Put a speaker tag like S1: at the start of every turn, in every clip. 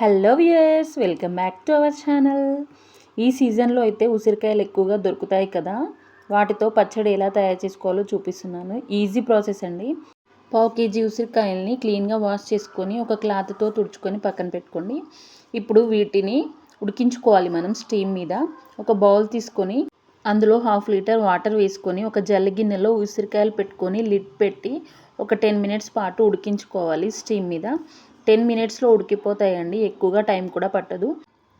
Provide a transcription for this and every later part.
S1: Hello viewers welcome back to our channel. ఈ సీజన్లో అయితే ఉసిరికాయలు ఎక్కువగా దొరుకుతాయి కదా. వాటితో పచ్చడి ఎలా తయారు చేసుకోవాలో చూపిస్తున్నాను. ఈజీ ప్రాసెస్ అండి. పావు కేజీ ఉసిరికాయల్ని క్లీన్గా వాష్ చేసుకొని ఒక క్లాత్తో తుడుచుకొని పక్కన పెట్టుకోండి. ఇప్పుడు వీటిని ఉడికించుకోవాలి మనం స్టీమ్ మీద. ఒక బౌల్ తీసుకొని అందులో హాఫ్ లీటర్ వాటర్ వేసుకొని ఒక జల్లి గిన్నెలో ఉసిరికాయలు పెట్టుకొని లిడ్ పెట్టి ఒక టెన్ మినిట్స్ పాటు ఉడికించుకోవాలి స్టీమ్ మీద. టెన్ మినిట్స్లో ఉడికిపోతాయండి. ఎక్కువగా టైం కూడా పట్టదు.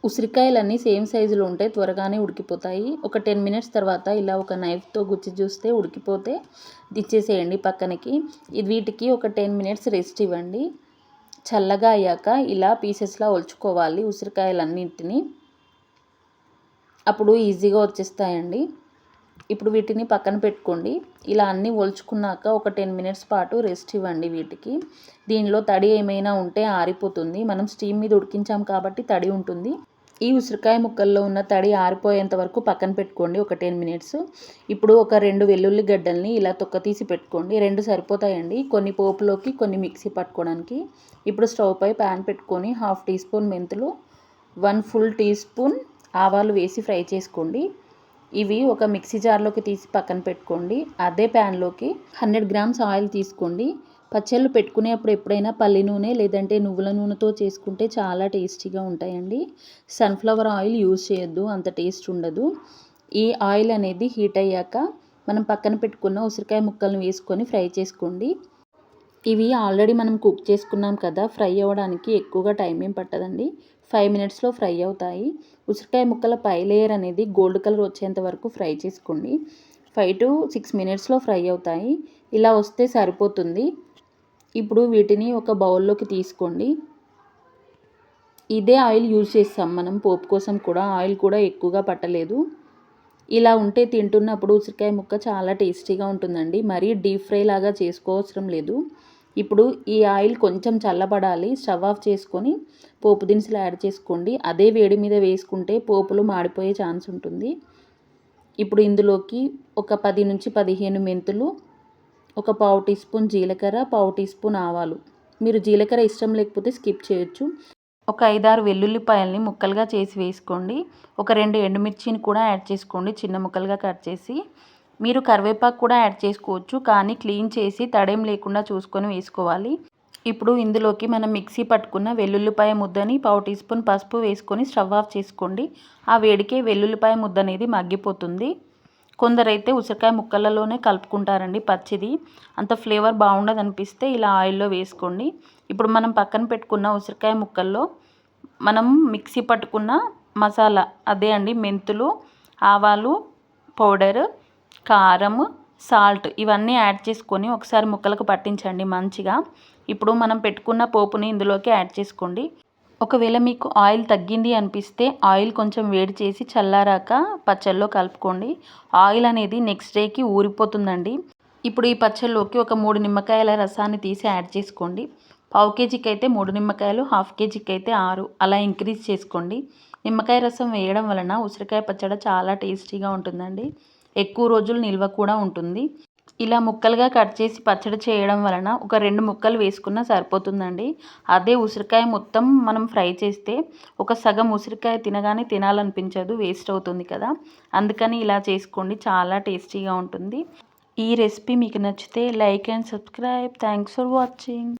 S1: ఉసిరికాయలన్నీ సేమ్ సైజులో ఉంటే త్వరగానే ఉడికిపోతాయి. ఒక టెన్ మినిట్స్ తర్వాత ఇలా ఒక నైఫ్తో గుచ్చి చూస్తే ఉడికిపోతే దిచ్చేసేయండి పక్కనకి. ఇది వీటికి ఒక టెన్ మినిట్స్ రెస్ట్ ఇవ్వండి. చల్లగా అయ్యాక ఇలా పీసెస్లా ఒలుచుకోవాలి ఉసిరికాయలన్నింటినీ. అప్పుడు ఈజీగా వచ్చేస్తాయండి. ఇప్పుడు వీటిని పక్కన పెట్టుకోండి. ఇలా అన్నీ ఒలుచుకున్నాక ఒక టెన్ మినిట్స్ పాటు రెస్ట్ ఇవ్వండి వీటికి. దీనిలో తడి ఏమైనా ఉంటే ఆరిపోతుంది. మనం స్టీమ్ మీద ఉడికించాం కాబట్టి తడి ఉంటుంది. ఈ ఉసిరికాయ ముక్కల్లో ఉన్న తడి ఆరిపోయేంత వరకు పక్కన పెట్టుకోండి ఒక టెన్ మినిట్స్. ఇప్పుడు ఒక రెండు వెల్లుల్లి గడ్డల్ని ఇలా తొక్క తీసి పెట్టుకోండి. రెండు సరిపోతాయండి. కొన్ని పోపులోకి కొన్ని మిక్సీ పట్టుకోవడానికి. ఇప్పుడు స్టవ్ పై ప్యాన్ పెట్టుకొని హాఫ్ టీ స్పూన్ మెంతులు వన్ ఫుల్ టీ స్పూన్ ఆవాలు వేసి ఫ్రై చేసుకోండి. ఇవి ఒక మిక్సీ జార్లోకి తీసి పక్కన పెట్టుకోండి. అదే ప్యాన్లోకి హండ్రెడ్ గ్రామ్స్ ఆయిల్ తీసుకోండి. పచ్చళ్ళు పెట్టుకునేప్పుడు ఎప్పుడైనా పల్లి నూనె లేదంటే నువ్వుల నూనెతో చేసుకుంటే చాలా టేస్టీగా ఉంటాయండి. సన్ఫ్లవర్ ఆయిల్ యూజ్ చేయొద్దు అంత టేస్ట్ ఉండదు. ఈ ఆయిల్ అనేది హీట్ అయ్యాక మనం పక్కన పెట్టుకున్న ఉసిరికాయ ముక్కలను వేసుకొని ఫ్రై చేసుకోండి. ఇవి ఆల్రెడీ మనం కుక్ చేసుకున్నాం కదా ఫ్రై అవ్వడానికి ఎక్కువగా టైం ఏం పట్టదండి. ఫైవ్ మినిట్స్లో ఫ్రై అవుతాయి. ఉసిరికాయ ముక్కల పై లేయర్ అనేది గోల్డ్ కలర్ వచ్చేంత వరకు ఫ్రై చేసుకోండి. ఫైవ్ టు సిక్స్ మినిట్స్లో ఫ్రై అవుతాయి. ఇలా వస్తే సరిపోతుంది. ఇప్పుడు వీటిని ఒక బౌల్లోకి తీసుకోండి. ఇదే ఆయిల్ యూజ్ చేస్తాం మనం పోపు కోసం కూడా. ఆయిల్ కూడా ఎక్కువగా పట్టలేదు. ఇలా ఉంటే తింటున్నప్పుడు ఉసిరికాయ ముక్క చాలా టేస్టీగా ఉంటుందండి. మరీ డీప్ ఫ్రై లాగా చేసుకోవసరం లేదు. ఇప్పుడు ఈ ఆయిల్ కొంచెం చల్లబడాలి స్టవ్ ఆఫ్ చేసుకొని పోపు దినుసులు యాడ్ చేసుకోండి. అదే వేడి మీద వేసుకుంటే పోపులు మాడిపోయే ఛాన్స్ ఉంటుంది. ఇప్పుడు ఇందులోకి ఒక పది నుంచి పదిహేను మెంతులు ఒక పావు టీ స్పూన్ జీలకర్ర పావు టీ స్పూన్ ఆవాలు. మీరు జీలకర్ర ఇష్టం లేకపోతే స్కిప్ చేయొచ్చు. ఒక ఐదారు వెల్లుల్లిపాయల్ని ముక్కలుగా చేసి వేసుకోండి. ఒక రెండు ఎండుమిర్చిని కూడా యాడ్ చేసుకోండి చిన్న ముక్కలుగా కట్ చేసి. మీరు కరివేపాకు కూడా యాడ్ చేసుకోవచ్చు కానీ క్లీన్ చేసి తడేం లేకుండా చూసుకొని వేసుకోవాలి. ఇప్పుడు ఇందులోకి మనం మిక్సీ పట్టుకున్న వెల్లుల్లిపాయ ముద్దని పావు టీ స్పూన్ పసుపు వేసుకొని స్టవ్ ఆఫ్ చేసుకోండి. ఆ వేడికే వెల్లుల్లిపాయ ముద్ద అనేది మగ్గిపోతుంది. కొందరైతే ఉసిరికాయ ముక్కలలోనే కలుపుకుంటారండి పచ్చిది. అంత ఫ్లేవర్ బాగుండదు అనిపిస్తే ఇలా ఆయిల్లో వేసుకోండి. ఇప్పుడు మనం పక్కన పెట్టుకున్న ఉసిరికాయ ముక్కల్లో మనం మిక్సీ పట్టుకున్న మసాలా అదే అండి మెంతులు ఆవాలు పౌడర్ కారం సాల్ట్ ఇవన్నీ యాడ్ చేసుకొని ఒకసారి ముక్కలకు పట్టించండి మంచిగా. ఇప్పుడు మనం పెట్టుకున్న పోపుని ఇందులోకి యాడ్ చేసుకోండి. ఒకవేళ మీకు ఆయిల్ తగ్గింది అనిపిస్తే ఆయిల్ కొంచెం వేడి చేసి చల్లారాక పచ్చళ్ళలో కలుపుకోండి. ఆయిల్ అనేది నెక్స్ట్ డేకి ఊరిపోతుందండి. ఇప్పుడు ఈ పచ్చళ్ళలోకి ఒక మూడు నిమ్మకాయల రసాన్ని తీసి యాడ్ చేసుకోండి. పావు కేజీకి అయితే మూడు నిమ్మకాయలు హాఫ్ కేజీకి అయితే ఆరు. అలా ఇంక్రీజ్ చేసుకోండి. నిమ్మకాయ రసం వేయడం వలన ఉసిరికాయ పచ్చడి చాలా టేస్టీగా ఉంటుందండి. ఎక్కువ రోజులు నిల్వ కూడా ఉంటుంది. ఇలా ముక్కలుగా కట్ చేసి పచ్చడి చేయడం వలన ఒక రెండు ముక్కలు వేసుకున్నా సరిపోతుందండి. అదే ఉసిరికాయ మొత్తం మనం ఫ్రై చేస్తే ఒక సగం ఉసిరికాయ తినగానే తినాలనిపించదు వేస్ట్ అవుతుంది కదా. అందుకని ఇలా చేసుకోండి చాలా టేస్టీగా ఉంటుంది. ఈ రెసిపీ మీకు నచ్చితే like and subscribe. Thanks for watching.